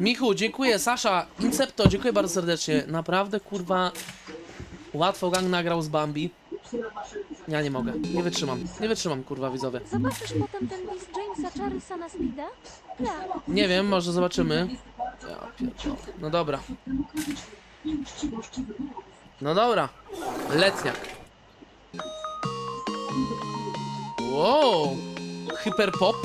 Michu, dziękuję. Sasza, Incepto, dziękuję bardzo serdecznie. Naprawdę, kurwa, łatwo gang nagrał z Bambi. Ja nie mogę, nie wytrzymam. Nie wytrzymam, kurwa, widzowie. Zobaczysz potem ten list Jamesa Charlesa na Speeda? Tak. Nie wiem, może zobaczymy. Ja pierdolę. No dobra. No dobra. Letniak. Wow. Hyperpop.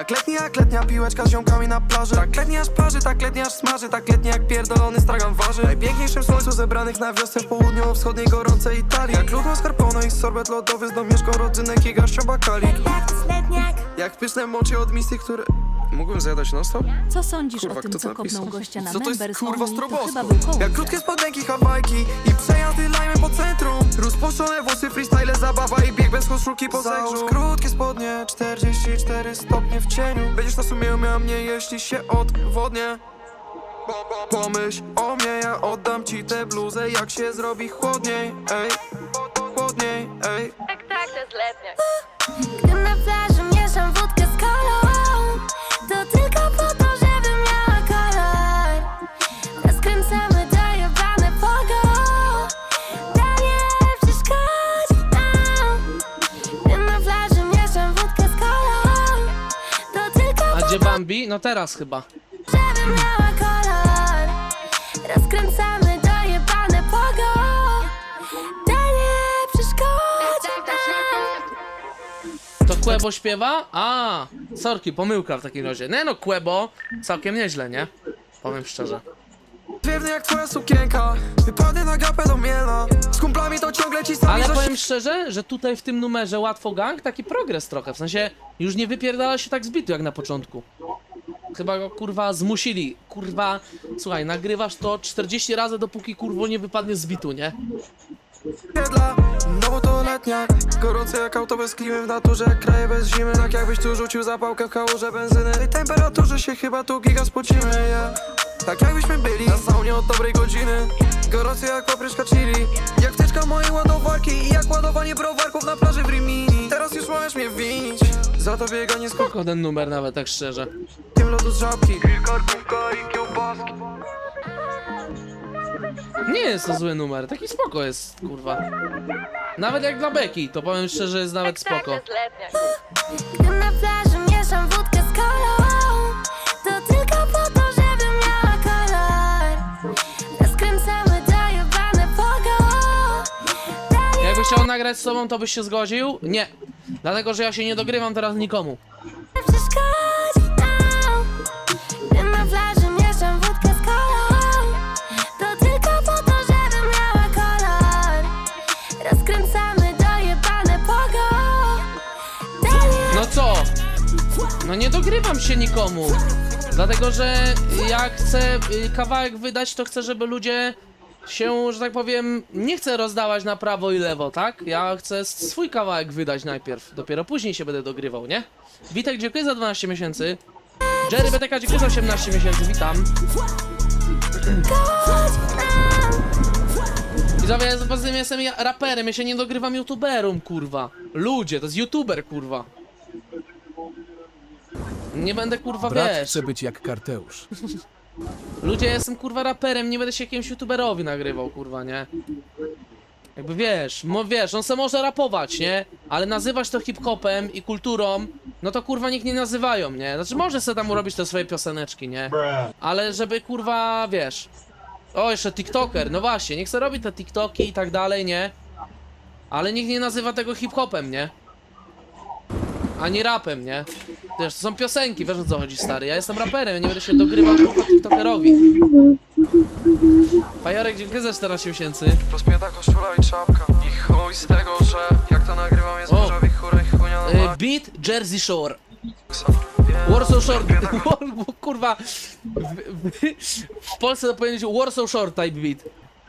Tak letni jak letnia piłeczka z ziomkami na plaży. Tak letni aż parzy, tak letni aż smaży. Tak letni jak pierdolony stragan waży. Najpiękniejszym słońcu zebranych na wiosnę w południowo-wschodniej gorącej Italii. Jak lód mascarpone i sorbet lodowy z domieszką rodzynek i garścią letniak Jak pyszne moczy od misy, które... Mógłbym zjadać non stop? Co sądzisz Kurwa, o tym, kto to co napisał? kopnął gościa na Co to jest members kurwa only, to stroboskop? chyba był. Jak krótkie spodenki Hawajki i przejazdy lajmy po centrum Rozpuszczone włosy, freestyle, zabawa i bieg bez koszulki po Załóż krótkie spodnie, 44 stopnie w cieniu Będziesz na sumieniu miała mnie, jeśli się odwodnię Pomyśl o mnie, ja oddam ci tę bluzę Jak się zrobi chłodniej, ej Chłodniej, ej Tak, tak, to jest letniak Gdy na plaży Bambi? No teraz chyba. żeby miała kolor Rozkręcamy dojebane pogo przeszkodzi nam To Quebo śpiewa? A, sorki, pomyłka w takim razie. Nie no, Quebo całkiem nieźle, nie? Powiem szczerze. Wiewny jak twoja sukienka Wypadnie na gapę do miela ci sami Ale powiem szczerze, że tutaj w tym numerze Łatwo Gang taki progres trochę, w sensie już nie wypierdala się tak zbitu jak na początku. Chyba go kurwa zmusili. Kurwa, słuchaj, nagrywasz to 40 razy dopóki kurwo nie wypadnie z bitu, nie? No bo to letniak jak auto bez klimy w naturze Kraje bez zimy, tak jakbyś tu rzucił zapałkę w kałuże benzyny tej temperaturze się chyba tu giga spocimy, yeah. Tak jakbyśmy byli na saunie od dobrej godziny Gorące jak papryczka chili. Jak wtyczka mojej ładowarki I jak ładowanie browarków na plaży w Rimini. Teraz już możesz mnie winić. Za to bieganie z Spoko ten numer nawet, tak szczerze. kokiem lodu z żabki. Karkówka i kiełbaski Nie jest to zły numer, taki spoko jest, kurwa. Nawet jak dla Beki, to powiem szczerze, jest nawet spoko. Gdy na plaży mieszam wódkę nagrać z tobą, to byś się zgodził? Nie. Dlatego, że ja się nie dogrywam teraz nikomu. No co? No nie dogrywam się nikomu. Dlatego, że jak chcę y, kawałek wydać, to chcę, żeby ludzie się, że tak powiem, nie chcę rozdawać na prawo i lewo, tak? Ja chcę swój kawałek wydać najpierw. Dopiero później się będę dogrywał, nie? Witek, dziękuję za 12 miesięcy. Jerry BTK, dziękuję za 18 miesięcy, witam. Widzowie, poza tym jestem ja- raperem, ja się nie dogrywam youtuberom, kurwa. Ludzie, to jest youtuber, kurwa. Nie będę kurwa Brat wiesz. chce być jak Karteusz. Ludzie, ja jestem kurwa raperem, nie będę się jakiemuś youtuberowi nagrywał, kurwa, nie? Jakby wiesz, mo, wiesz, on se może rapować, nie? Ale nazywać to hip-hopem i kulturą, no to kurwa nikt nie nazywają, nie? Znaczy może se tam urobić te swoje pioseneczki, nie? Ale żeby kurwa, wiesz... O, jeszcze TikToker, no właśnie, niech se robi te TikToki i tak dalej, nie? Ale nikt nie nazywa tego hip-hopem, nie? Ani rapem, nie? Wiesz, to są piosenki, wiesz o co chodzi, stary. Ja jestem raperem, ja nie będę się dogrywał kurwa TikTokerowi. Pajorek, dziękuję za 14 miesięcy. Rozpięta koszula i czapka I chuj z tego, że Jak to nagrywam jest O. burza wichura i chunia na Y, maksa beat Jersey Shore. Warsaw Shore. War- kurwa. W, w, w Polsce to powinien być Warsaw Shore type beat.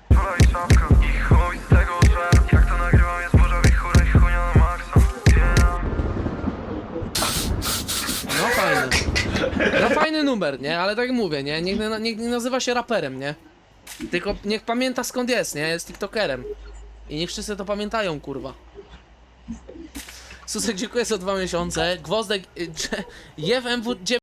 Koszula i czapka I chuj z tego, że Jak to nagrywam jest No fajny numer, nie? Ale tak mówię, nie? Niech, nie- niech nie nazywa się raperem, nie? Tylko niech pamięta skąd jest, nie? Jest TikTokerem. I niech wszyscy to pamiętają, kurwa. Susek, dziękuję za dwa miesiące. Gwozdek, y, Jew MW9